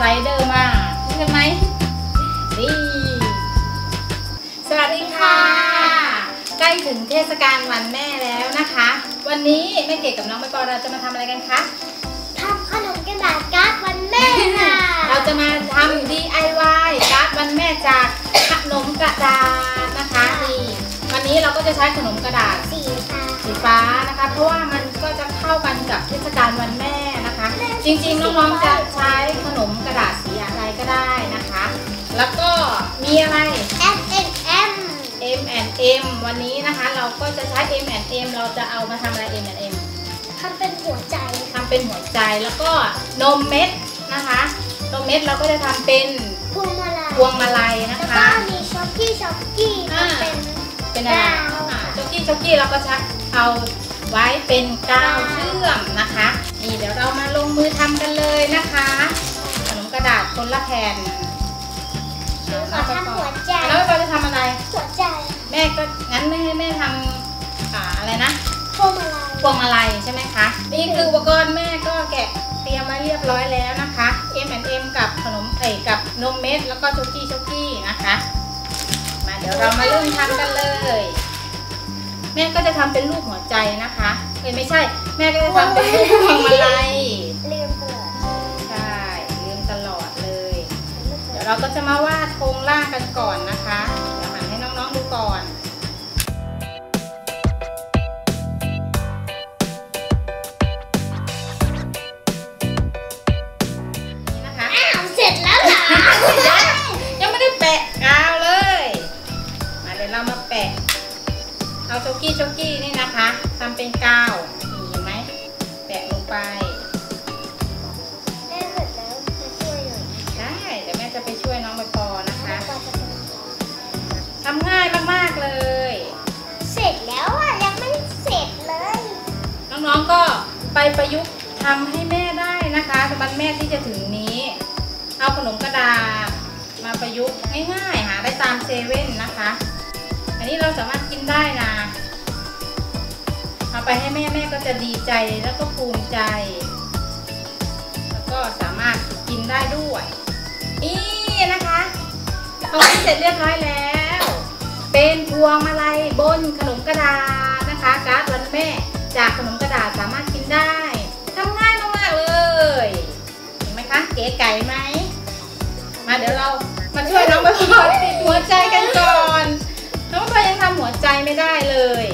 ไลเดอร์มาใช่ไหมนี่สวัสดีค่ะ ใกล้ถึงเทศกาลวันแม่แล้วนะคะ วันนี้แม่เกดกับน้องใบปอเราจะมาทำอะไรกันคะทำขนมกระดาษการ์ดวันแม่ค่ะ เราจะมาทำ DIY การ์ดวันแม่จากขนมกระดาษนะคะนี่วันนี้เราก็จะใช้ขนมกระดาษสีฟ้าสีฟ้านะคะ เพราะว่ามันก็จะเข้ากันกับเทศกาลวันแม่นะคะ จริงๆน้องๆจะใช้ แล้วก็มีอะไร M N M M and M วันนี้นะคะเราก็จะใช้ M and M เราจะเอามาทำอะไร M and M ทำเป็นหัวใจทำเป็นหัวใจแล้วก็นมเม็ดนะคะนมเม็ดเราก็จะทำเป็นพวงมาลัยพวงมาลัยนะแล้วคะก็มีช็อกกี้ช็อกกี้อ่าทำเป็นเป็นอะไรกาวอ่าจ็อกกี้จ็อกกี้เราก็จะเอาไว้เป็นกาวเชื่อมนะคะ นี่เดี๋ยวเรามาลงมือทำกันเลยนะคะ ขนมกระดาษคนละแผ่น ขอทำหัวใจ แล้วเราจะทำอะไร หัวใจ แม่ก็งั้นไม่ให้แม่ทำอ่าอะไรนะพวงมาลัยพวงมาลัยใช่ไหมคะ นี่คืออุปกรณ์แม่ก็แกะเตรียมไว้เรียบร้อยแล้วนะคะ M M กับขนมเอยกับนมเม็ดแล้วก็ช็อกกี้ช็อกกี้นะคะ มาเดี๋ยวเรามาเริ่มทำกันเลย แม่ก็จะทำเป็นรูปหัวใจนะคะเอ้ยไม่ใช่ แม่ก็จะทำเป็นรูปพวงมาลัย ยวเราก็จะมาวาดโครงร่างกันก่อนนะคะเดี๋ยวหันให้น้องๆดูก่อนนี่นะคะอ้าวเสร็จแล้วเหรอยังยังไม่ได้แปะกาวเลย มาเดี๋ยวเรามาแปะ เอาโชกี้โชกี้นี่นะคะทำเป็นกาวนี่เห็นไหมแปะลงไป ปประยุกต์ทำให้แม่ได้นะคะวันแม่ที่จะถึงนี้ เอาขนมกระดาษมาประยุกต์ง่ายๆหาได้ตามเซเว่นนะคะ อันนี้เราสามารถกินได้นะเอาไปให้แม่แม่ก็จะดีใจแล้วก็ภูมิใจ แล้วก็สามารถกินได้ด้วยนี่นะคะเขากินเสร็จเรียบร้อยแล้ว เป็นพวงมาลัยบนขนมกระดาษนะคะ การ์ดวันแม่จากขนมกระดาษสามารถ ก๋ไก่ไหม มาเดี๋ยวเรามาช่วยน้องใบพอติดหัวใจกันก่อน น้องใบพอยังทำหัวใจไม่ได้เลย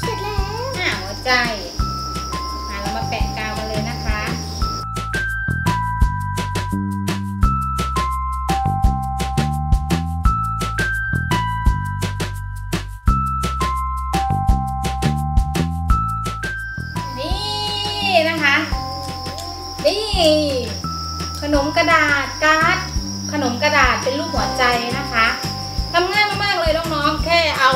เสร็จแล้วอ่าหัวใจ คะ นี่ ขนมกระดาษการ์ดขนมกระดาษเป็นรูปหัวใจนะคะทำง่ายมากๆเลยน้องๆ แค่เอา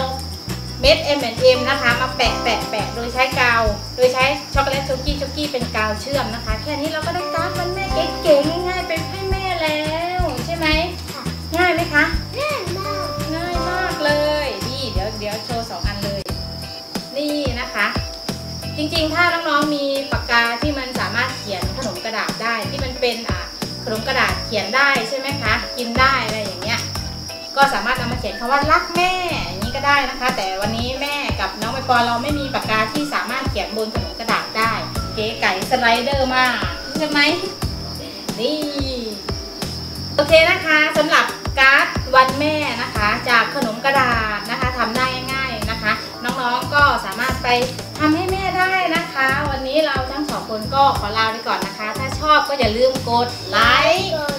เม็ด M&M นะคะ มาแปะแปะแปะโดยใช้กาว โดยใช้ช็อกโกแลตช็อกกี้ช็อกกี้เป็นกาวเชื่อมนะคะ แค่นี้เราก็ได้การ์ดวันแม่เก๋ๆง่ายๆไปให้แม่แล้วใช่ไหมง่ายไหมคะ ง่ายมาก ง่ายมากเลยนี่เดี๋ยวเดี๋ยวโชว์สองอันเลย นี่นะคะ จริงๆ ถ้าน้องๆ มีปากกา เป็นอะขนมกระดาษเขียนได้ใช่ไหมคะ กินได้อะไรอย่างเงี้ย ก็สามารถนำมาเขียนคำว่ารักแม่อย่างนี้ก็ได้นะคะ แต่วันนี้แม่กับน้องใบปอเราไม่มีปากกาที่สามารถเขียนบนขนมกระดาษได้ เก๋ไก่สไลเดอร์มากใช่ไหมนี่โอเคนะคะสำหรับการ์ดวันแม่นะคะ จากขนมกระดาษนะคะทำได้ง่ายๆนะคะ น้องๆก็สามารถไปทำให้แม่ได้นะคะ วันนี้เราทั้งสองคนก็ขอลาไปก่อนนะคะ อบก็อย่าลืมกดไลค์